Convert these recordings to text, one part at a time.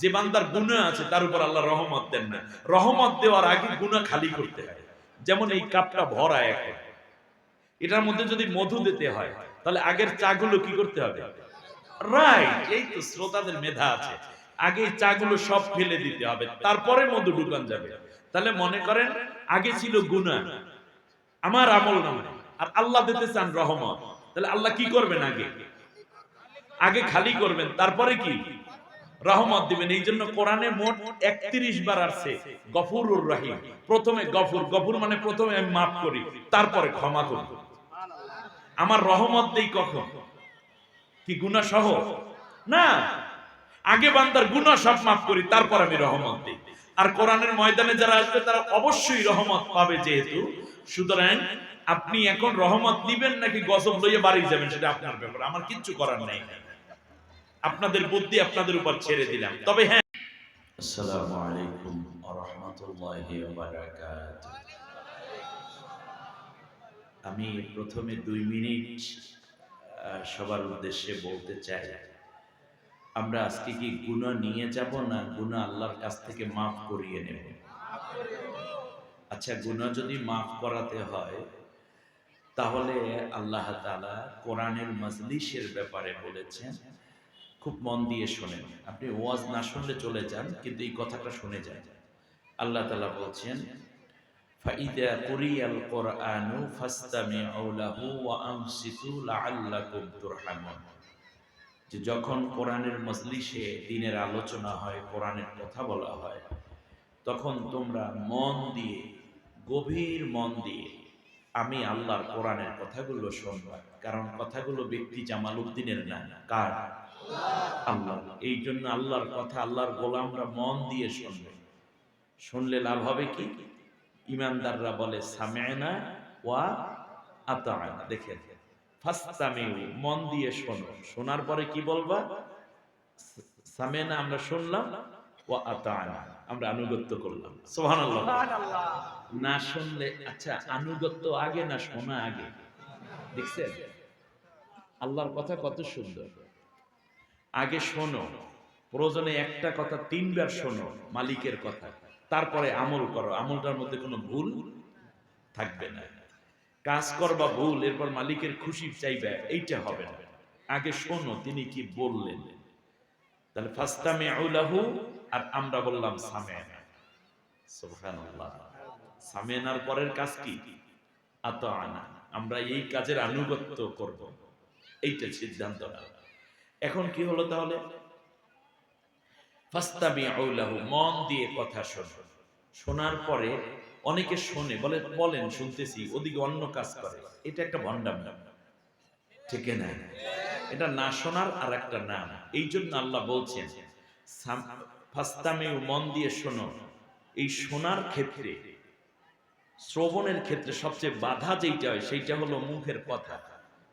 যে বান্দার গুনাহ আছে, তার উপর আল্লাহ রহমত দেন না। রহমত দেওয়ার আগে গুনাহ খালি করতে হয়। যেমন এই কাপটা ভরা এখন। এটার মধ্যে যদি মধু দিতে হয়, তাহলে আগের চাগুলো কি করতে হবে? রাইট এই তো শ্রোতাদের মেধা আছে। আগে এই চাগুলো সব ফেলে দিতে হবে, তারপরে মধু ঢুকান যাবে। তাহলে মনে করেন, আগে ছিল গুনাহ। আমার আমল নামে। আর আল্লাহ দিতে চান রহমত। তাহলে আল্লাহ কি করবেন আগে? আগে খালি করবেন, তারপরে কি? রহমত দিবেন। এই জন্য কোরআনে মোট একত্রিশ বার আসছে, গফুরুর রহিম। প্রথমে গফুর গফুর মানে প্রথমে আমি মাফ করি, তারপরে ক্ষমা করি। আমার রহমত দেই কখন? কি গুনাহ সহ? না। আগে বান্দার গুনাহ সব মাফ করি, তারপর আমি রহমত দিই। আর কোরআনের ময়দানে যারা আসবে, তারা অবশ্যই রহমত পাবে যেহেতু। সুতরাং আপনি এখন রহমত নিবেন নাকি গজব লইয়ে বাড়ি যাবেন, সেটা আপনার ব্যাপার। আমার কিচ্ছু করার নেই। আপনাদের বুদ্ধি আপনাদের উপর ছেড়ে দিলাম। তবে হ্যাঁ। আসসালামু আলাইকুম আমি প্রথমে দুই মিনিট সবার উদ্দেশ্যে বলতে চাই, আমরা আজকে কি গুনাহ নিয়ে যাব না গুনাহ আল্লাহর কাছ থেকে মাফ করিয়ে নেব? আচ্ছা গুনাহ যদি মাফ করাতে হয়, তাহলে আল্লাহ তাআলা কোরআনের মজলিসের ব্যাপারে বলেছেন খুব মন দিয়ে শোনেন। আপনি ওয়াজ না শুনলে চলে যান, কিন্তু এই কথাটা শুনে যান। আল্লাহ তালা বলছেন যে যখন কোরআনের মজলিসে দিনের আলোচনা হয়, কোরআনের কথা বলা হয়, তখন তোমরা মন দিয়ে, গভীর মন দিয়ে আমি আল্লাহর কোরআনের কথাগুলো শুনবা। কারণ কথাগুলো ব্যক্তি জামাল উদ্দিনের না। কার? আল্লাহ। এই জন্য আল্লাহর কথা আল্লাহর গোলামরা মন দিয়ে শুনবে। শুনলে লাভ হবে কি? ইমানদাররা বলে সামেনা ওয়া দেখেন ফাস্তামিউ মন দিয়ে শোনো। শোনার পরে কি বলবা? সামেনা আমরা শুনলাম ওয়া আতানা আমরা আনুগত্য করলাম। সুবহানাল্লাহ। না শুনলে আচ্ছা আনুগত্য আগে না শোনা আগে? দেখছেন? আল্লাহর কথা কত সুন্দর। আগে শোনো, প্রয়োজনে একটা কথা তিনবার শোনো মালিকের কথা। তারপরে আমল করো। আমলটার মধ্যে কোনো ভুল থাকবে না। কাজ করবা ভুল, এরপর মালিকের খুশি চাইবে, এইটা হবে না। আগে শোনো, তিনি কি বললেন। তাহলে ফাস্তামে আউলাহু আর আমরা বললাম সামেনা সুবহানাল্লাহ। সামেনার পরের কাজ কি? আত আনা আমরা এই কাজের আনুগত্য করব। এইটা সিদ্ধান্ত না এখন কি হলো তাহলে? মন দিয়ে কথা শোনো। শোনার পরে অনেকে শোনে, বলে, বলেন, শুনতেছি, ওদিকে অন্য কাজ করে। এটা একটা ভণ্ডাম। ঠিক না? এটা না শোনার আর একটা নাম। এই জন্য আল্লাহ বলছেন ফাস্তামিউ, মন দিয়ে শোনো। এই শোনার ক্ষেত্রে, শ্রবণের ক্ষেত্রে সবচেয়ে বাধা যেইটা হয়, সেইটা হলো মুখের কথা।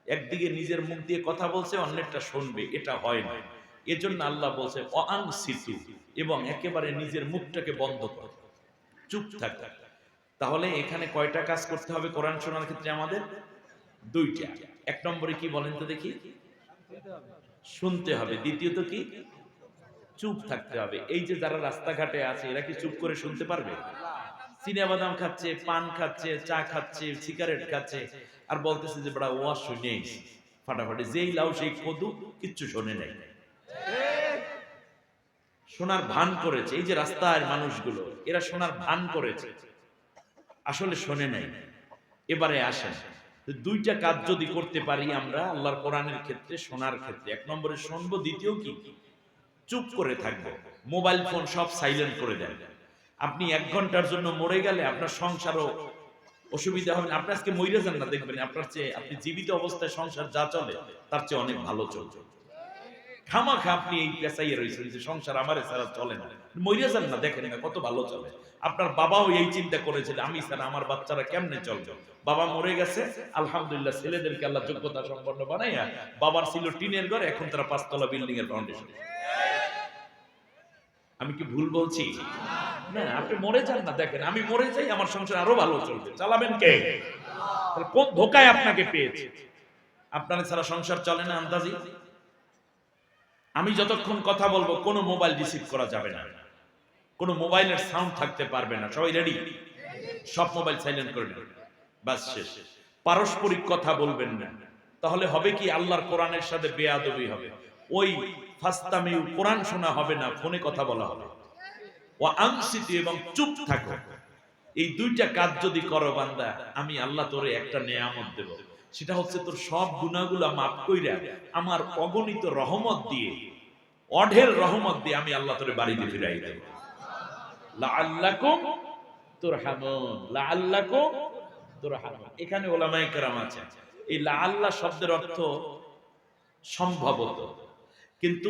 একদিকে নিজের মুখ দিয়ে কথা বলছে, অন্যেরটা শুনবে। এটা হয় না। এজন্য আল্লাহ বলছে অআং সিতু এবং একেবারে নিজের মুখটাকে বন্ধ কর। চুপ থাক। তাহলে এখানে কয়টা কাজ করতে হবে কোরআন শোনার ক্ষেত্রে আমাদের? দুইটা। এক নম্বরে কি বলেন তো দেখি? শুনতে হবে। দ্বিতীয়ত কি? চুপ থাকতে হবে। এই যে যারা রাস্তাঘাটে আছে, এরা কি চুপ করে শুনতে পারবে? চিনা বাদাম খাচ্ছে, পান খাচ্ছে, চা খাচ্ছে সিগারেট খাচ্ছে। আর বলতেছে যে বড়া ওয়াজ শুনে ফাটাফাটি যেই লাউ, সেই কদু, কিচ্ছু শোনে নাই। শোনার ভান করেছে। এই যে রাস্তার মানুষগুলো, এরা শোনার ভান করেছে। আসলে শোনে নাই। এবারে আসেন। দুইটা কাজ যদি করতে পারি আমরা, আল্লাহর কোরআনের ক্ষেত্রে শোনার ক্ষেত্রে। এক নম্বরে শুনব, দ্বিতীয় কি? চুপ করে থাকব। মোবাইল ফোন সব সাইলেন্ট করে দেন। আপনি এক ঘণ্টার জন্য মরে গেলে আপনার সংসারও অসুবিধা হবে না। আপনি আজকে মরে যান না, দেখবেন আপনার চেয়ে আপনি জীবিত অবস্থায় সংসার যা চলে, তার চেয়ে অনেক ভালো চলছে। এই যে সংসার চলে না। না, দেখেন কত ভালো চলে। আপনার বাবাও এই চিন্তা আমি আমার বাচ্চারা কেমনে বাবা মরে গেছে, আলহামদুলিল্লাহ ছেলেদেরকে আল্লাহ যোগ্যতা সম্পন্ন বানাইয়া বাবার ছিল টিনের ঘর, এখন তারা পাঁচতলা বিল্ডিং এর ফাউন্ডেশন আমি কি ভুল বলছি? আপনি মরে যান না, দেখেন, আমি মরে যাই, আমার সংসার আরও ভালো চলবে। চালাবেন কে? কোন ধোকায় আপনাকে পেয়েছে? আপনার ছাড়া সংসার চলে না, আন্দাজি? আমি যতক্ষণ কথা বলব, কোনো মোবাইল রিসিভ করা যাবে না। কোনো মোবাইলের সাউন্ড থাকতে পারবে না। সবাই রেডি? সব মোবাইল সাইলেন্ট করে নেবেন। বাস শেষ। পারস্পরিক কথা বলবেন না। তাহলে হবে কি? আল্লাহর কোরআনের সাথে বেয়াদবি হবে। ওই ফাস্তামি কোরআন শোনা হবে না, ফোনে কথা বলা হবে। ও এবং চুপ থাকো। এই দুইটা কাজ যদি করো বান্দা, আমি আল্লাহ তোরে একটা নেয়ামত দেব। সেটা হচ্ছে তোর সব গুণাগুলা মাফ কইরা আমার অগণিত রহমত দিয়ে অঢের রহমত দিয়ে আমি আল্লাহ তোরে বাড়িতে ফিরাই দেব। এখানে ওলামায়ে আছে এই শব্দের অর্থ সম্ভবত। কিন্তু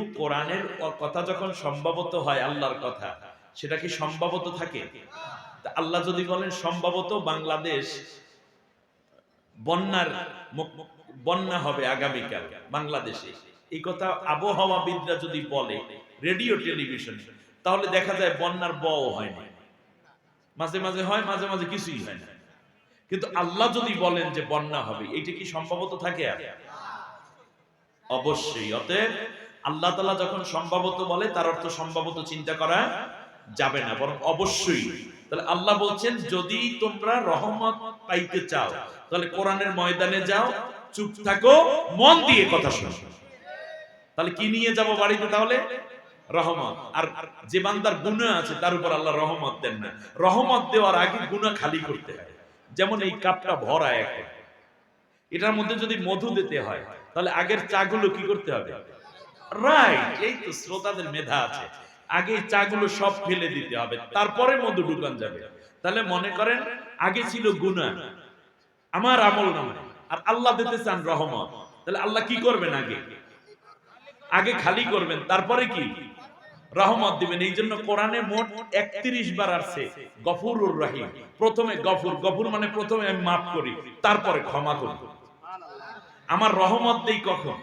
কথা যখন সম্ভবত হয় আল্লাহর কথা সেটা কি সম্ভবত থাকে? আল্লাহ যদি বলেন সম্ভবত বাংলাদেশ বন্যার বন্যা হবে আগামীকাল বাংলাদেশে। এই কথা আবহাওয়াবিদরা যদি বলে রেডিও টেলিভিশন তাহলে দেখা যায় বন্যার বও হয় না মাঝে মাঝে হয় মাঝে মাঝে কিছুই হয় না। কিন্তু আল্লাহ যদি বলেন যে বন্যা হবে এটা কি সম্ভবত থাকে আর? অবশ্যই অতএব আল্লাহ তালা যখন সম্ভবত বলে তার অর্থ সম্ভবত চিন্তা করা যাবে না, বরং অবশ্যই। তাহলে আল্লাহ বলছেন, যদি তোমরা রহমত পাইতে চাও, তাহলে কোরআনের ময়দানে যাও, চুপ থাকো, মন দিয়ে কথা শোনো। তাহলে কি নিয়ে যাব বাড়িতে তাহলে? রহমত। আর যে বান্দার গুণা আছে, তার উপর আল্লাহ রহমত দেন না। রহমত দেওয়ার আগে গুণা খালি করতে হয়। যেমন এই কাপটা ভরা এখন। এটার মধ্যে যদি মধু দিতে হয়, তাহলে আগের চাগুলো কি করতে হবে? রাইট এই তো শ্রোতাদের মেধা আছে। আগে এই চাগুলো সব ফেলে দিতে হবে, তারপরে মধু ঢুকান যাবে। তাহলে মনে করেন, আগে ছিল গুনাহ, আমার আমল নামে, আর আল্লাহ দিতে চান রহমত। তাহলে আল্লাহ কি করবেন আগে? আগে খালি করবেন, তারপরে কি? রহমত দিবেন। এই জন্য কোরআনে মোট একত্রিশ বার আসছে, গফুরুর রহিম। প্রথমে গফুর গফুর মানে প্রথমে আমি মাফ করি, তারপরে ক্ষমা করি। আমার রহমত দেই কখন?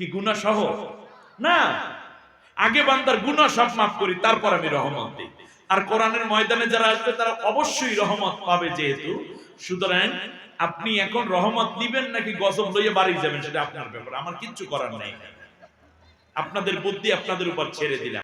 কি গুনাহ সহ? না। আগে বান্দার গুণা সব মাফ করি, তারপর আমি রহমত দিই। আর কোরআনের ময়দানে যারা আসবে, তারা অবশ্যই রহমত পাবে যেহেতু। সুতরাং আপনি এখন রহমত দিবেন নাকি গজব লইয়ে বাড়ি যাবেন, সেটা আপনার ব্যাপার। আমার কিচ্ছু করার নাই। আপনাদের বুদ্ধি আপনাদের উপর ছেড়ে দিলাম।